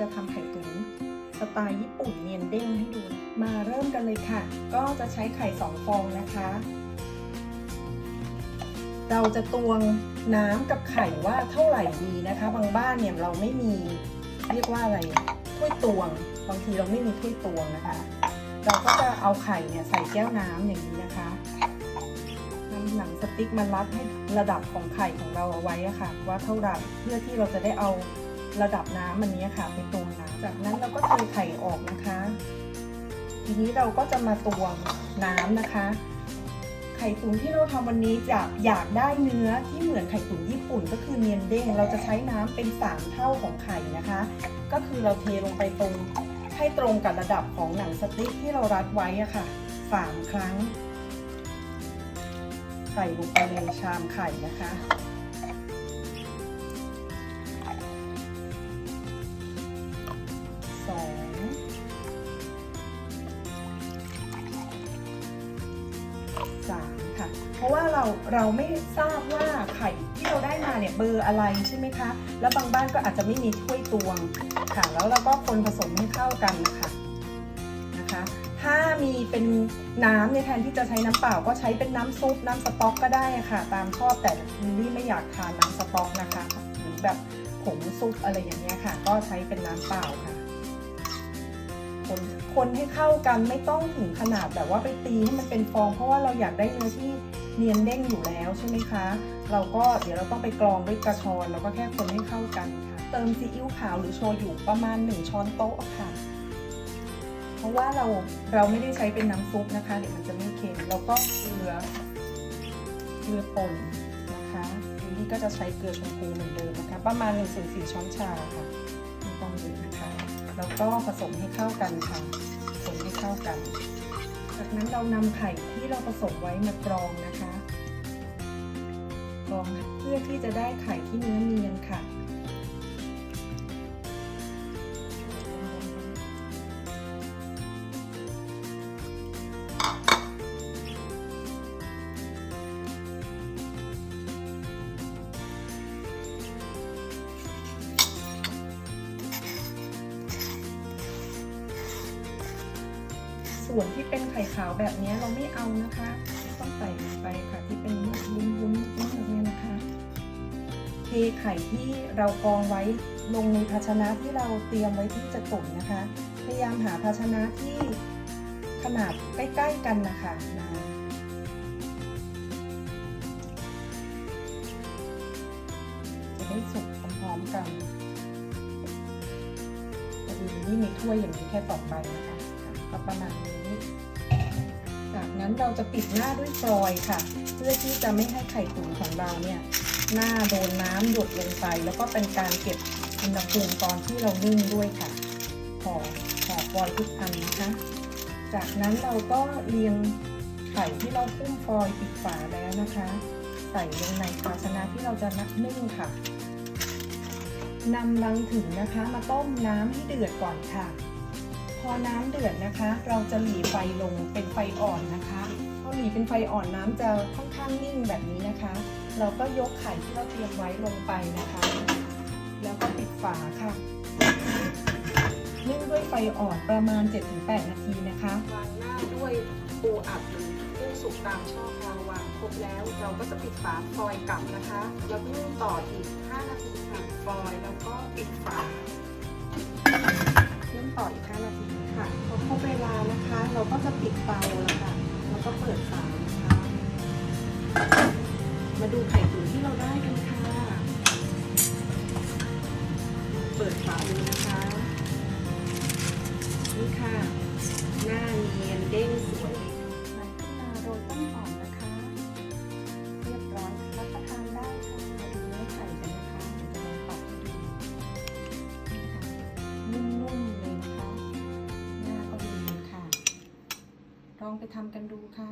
จะทำไข่ตุ๋นสไตล์ญี่ปุ่นเนียนเด้งให้ดู มาเริ่มกันเลยค่ะ ก็จะใช้ไข่สองฟองนะคะ เราจะตวงน้ำกับไข่ว่าเท่าไหร่ดีนะคะ บางบ้านเนี่ยเราไม่มีเรียกว่าอะไรถ้วยตวง บางทีเราไม่มีถ้วยตวงนะคะ เราก็จะเอาไข่เนี่ยใส่แก้วน้ำอย่างนี้นะคะนำหนังสติ๊กมันรัดให้ระดับของไข่ของเราเอาไว้ค่ะ ว่าเท่าไหร่เพื่อที่เราจะได้เอา ระดับน้ำมันนี้ค่ะ ไปตวงน้ำจากนั้นเราก็เทไข่ออกนะคะ ทีนี้เราก็จะมาตวงน้ำนะคะ ไข่ตุ๋นที่เราทำวันนี้จะอยากได้เนื้อที่เหมือนไข่ตุ๋นญี่ปุ่น ก็คือเนียนเด้ง เราจะใช้น้ำเป็นสามเท่าของไข่นะคะ ก็คือเราเทลงไปตรงให้ตรงกับระดับของหนังสติ๊กที่เรารัดไว้อะค่ะสามครั้ง ใส่ลงไปในชามไข่นะคะ สามค่ะ เพราะว่าเราเราไม่ทราบว่าไข่ที่เราได้มาเนี่ยเบอร์อะไรใช่ไหมคะ แล้วบางบ้านก็อาจจะไม่มีถ้วยตวงค่ะ แล้วเราก็คนผสมให้เข้ากันนะคะนะคะ ถ้ามีเป็นน้ำในแทนที่จะใช้น้ำเปล่าก็ใช้เป็นน้ำซุปน้ำสต๊อกก็ได้ค่ะ ตามชอบแต่ลิลลี่ไม่อยากทานน้ำสต๊อกนะคะหรือแบบผงซุปอะไรอย่างเงี้ยค่ะ ก็ใช้เป็นน้ำเปล่าค่ะ คน คนให้เข้ากันไม่ต้องถึงขนาดแบบว่าไปตีให้มันเป็นฟอง เพราะว่าเราอยากได้เนื้อที่เนียนเด้งอยู่แล้วใช่ไหมคะ เราก็เดี๋ยวเราต้องไปกรองด้วยกระชอนแล้วก็แค่คนให้เข้ากันค่ะ เติมซีอิ๊วขาวหรือโชยุประมาณ 1 ช้อนโต๊ะค่ะ เพราะว่าเราเราไม่ได้ใช้เป็นน้ำซุปนะคะ เดี๋ยวมันจะไม่เค็มแล้วก็เกลือเกลือป่นนะคะนี่ก็จะใช้เกลือชมพูเหมือนเดิมนะคะ ประมาณ1ส่วน4ช้อนชาค่ะไม่ต้องเยอะนะคะ แล้วก็ผสมให้เข้ากันค่ะ ผสมให้เข้ากัน จากนั้นเรานำไข่ที่เราผสมไว้มากรองนะคะ กรองเพื่อที่จะได้ไข่ที่เนื้อเนียนค่ะ ส่วนที่เป็นไข่ขาวแบบนี้เราไม่เอานะคะต้องใส่ไปค่ะที่เป็นวุ้นวุ้นวุ้นแบบนี้นะคะ เทไข่ที่เรากรองไว้ลงในภาชนะที่เราเตรียมไว้ที่จะตุ๋นนะคะ พยายามหาภาชนะที่ขนาดใกล้ๆกันนะคะมาจะได้สุกพร้อมๆกันแต่ดูนี่มีถ้วยอย่างนี้แค่สองใบนะคะ ก็ประมาณนี้ จากนั้นเราจะปิดหน้าด้วยฟอยล์ค่ะ เพื่อที่จะไม่ให้ไข่ตุ๋นของเราเนี่ยหน้าโดนน้ำหยดลงไป แล้วก็เป็นการเก็บอุณหภูมิตอนที่เรานึ่งด้วยค่ะห่อห่อฟอยล์ทุกอันนะคะ จากนั้นเราก็เรียงไข่ที่เราคุ้มฟอยล์ปิดฝาแล้วนะคะ ใส่ลงในภาชนะที่เราจะนักนึ่งค่ะนำลังถึงนะคะมาต้มน้ำให้เดือดก่อนค่ะ พอน้ำเดือดนะคะ เราจะหลีไฟลงเป็นไฟอ่อนนะคะพอหลีเป็นไฟอ่อนน้ำจะค่อนข้างนิ่งแบบนี้นะคะ เราก็ยกไข่ที่เราเตรียมไว้ลงไปนะคะ แล้วก็ปิดฝาค่ะนึ่งด้วยไฟอ่อนประมาณ 7-8 นาทีนะคะวางหน้าด้วยปูอัดหรือกุ้งสุกตามชอบเราวางครบแล้ว เราก็จะปิดฝาฟอยกลับนะคะ แล้วนึ่งต่ออีก 5 นาทีค่ะฟอยแล้วก็ปิดฝา ดูไข่ตุ๋นที่เราได้กันค่ะ เปิดฝาดูนะคะ นี่ค่ะ หน้าเนียนเด้งสวยใส่ขึ้นมาโรยต้นหอมนะคะ เรียบร้อยรับประทานได้ค่ะมาดูเนื้อไข่กันนะคะเดี๋ยวจะลองตัดให้ดูนี่ค่ะนุ่มๆเลยนะคะ หน้าก็ดีค่ะ ลองไปทำกันดูค่ะ